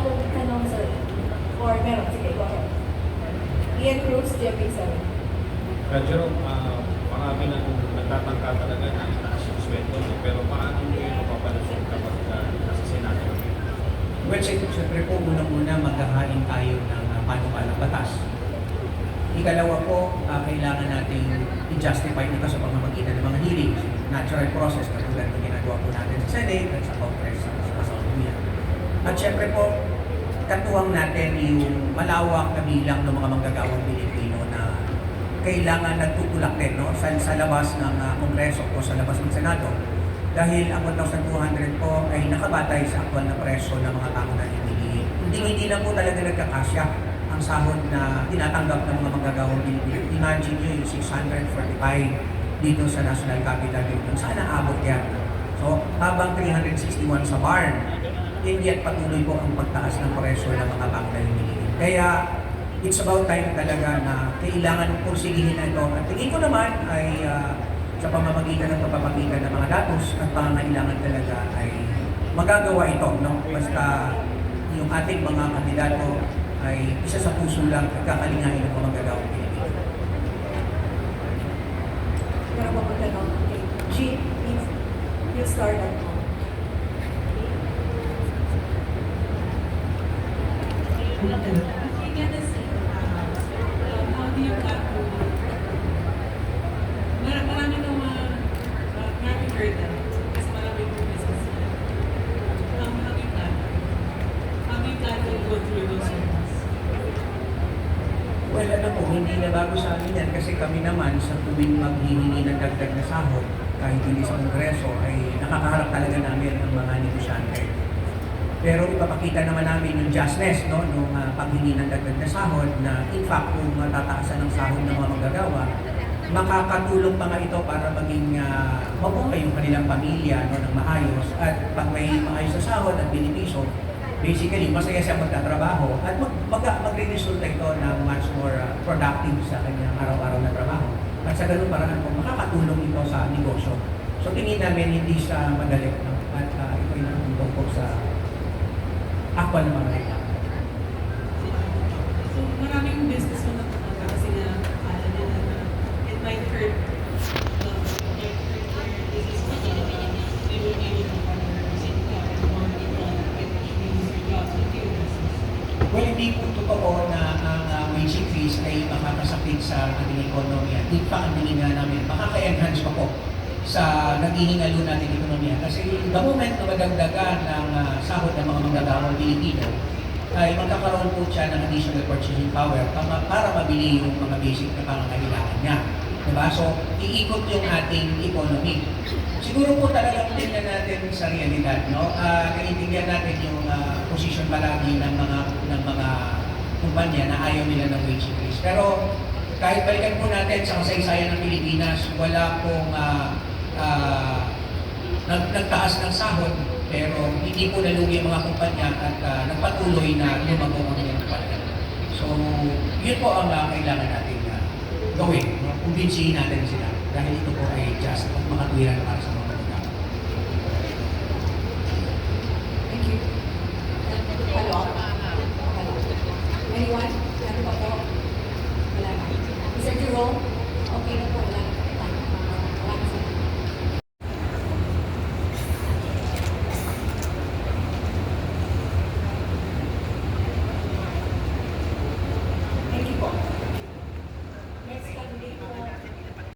akong tanong, sir. Or meron, sige, go ahead. Ian Cruz, JP, sir. Uh, Jerome, uh, marami na kung nagtatangka talaga na itaas yung sweldo mo, pero paano nyo yung mapapalusog kapag uh, nasa Senado? Well, siyempre po, muna-muna maghahain tayo ng ah, uh, panukalang batas. Ikalawa po, uh, kailangan natin i-justify ito sa pamamagitan ng mga hearings, natural process, katulad ng ginagawa po natin sa Senate at sa Congress, sa Pasalunian. At siyempre po, katuwang natin yung malawak na bilang ng mga manggagawang Pilipino na kailangan nagtutulak din no? sa, sa labas ng ah, Kongreso o sa labas ng Senado. Dahil ang 1,200 po ay nakabatay sa aktwal na presyo ng mga tao na hinihingi. Hindi, hindi lang po talaga nagkakasya ang sahod na tinatanggap ng mga manggagawang Pilipino. Imagine nyo yung 645 dito sa National Capital Building. Sana abot yan. So, habang 361 sa barn, and yet patuloy po ang pagtaas ng presyo ng mga na hinihingi. Kaya, it's about time talaga na kailangan pursigihin na ito. At tingin ko naman ay ah, sa pamamagitan ng pagpapakita ng mga datos at pangangailangan talaga ay magagawa ito. No? Basta yung ating mga kandidato ay isa sa puso lang at kakalingahin ng mga magagawang Well, ano po, hindi na bago sa amin yan kasi kami naman sa tuwing maghihingi ng dagdag na sahod kahit hindi sa Kongreso ay nakakaharap talaga namin ang mga negosyante. Pero ipapakita naman namin yung justness no, nung uh, paghingi ng dagdag na sahod na in fact kung matataasan ng sahod ng mga magagawa, makakatulong pa nga ito para maging uh, mabuhay yung kanilang pamilya no, ng maayos at pag may maayos na sahod at benepisyo, basically masaya siya magtatrabaho at mag, mag, magre-resulta ito ng much more uh, productive sa kanyang araw-araw na trabaho. At sa ganun paraan po, makakatulong ito sa negosyo. So tingin namin hindi siya madali no? at uh, ito ay nakatulong sa ng mga ito. So, maraming business mo na talaga kasi na, akala nila na it might hurt. Well, hindi po totoo na ang uh, wage increase ay makakasakit sa ating ekonomiya. In fact, ang tingin nga namin, makaka-enhance pa po sa naghihingalo natin ekonomiya. The moment na madagdagan ng uh, sahod ng mga manggagawang Pilipino, ay magkakaroon po siya ng additional purchasing power para, para mabili yung mga basic na pangangailangan niya. Diba? So, iikot yung ating economy. Siguro po talagang tingnan natin sa realidad, no? Ah, naiintindihan natin yung ah, position palagi ng mga ng mga kumpanya na ayaw nila ng wage increase. Pero kahit balikan po natin sa kasaysayan ng Pilipinas, wala pong ah, ah, nag, nagtaas ng sahod pero hindi po nalugi ang mga kumpanya at ah, nagpatuloy na lumago ang mga kumpanya. So, yun po ang ah, kailangan natin ah, gawin. No? Kumbinsihin natin sila dahil ito po ay just at makatwiran para sa mga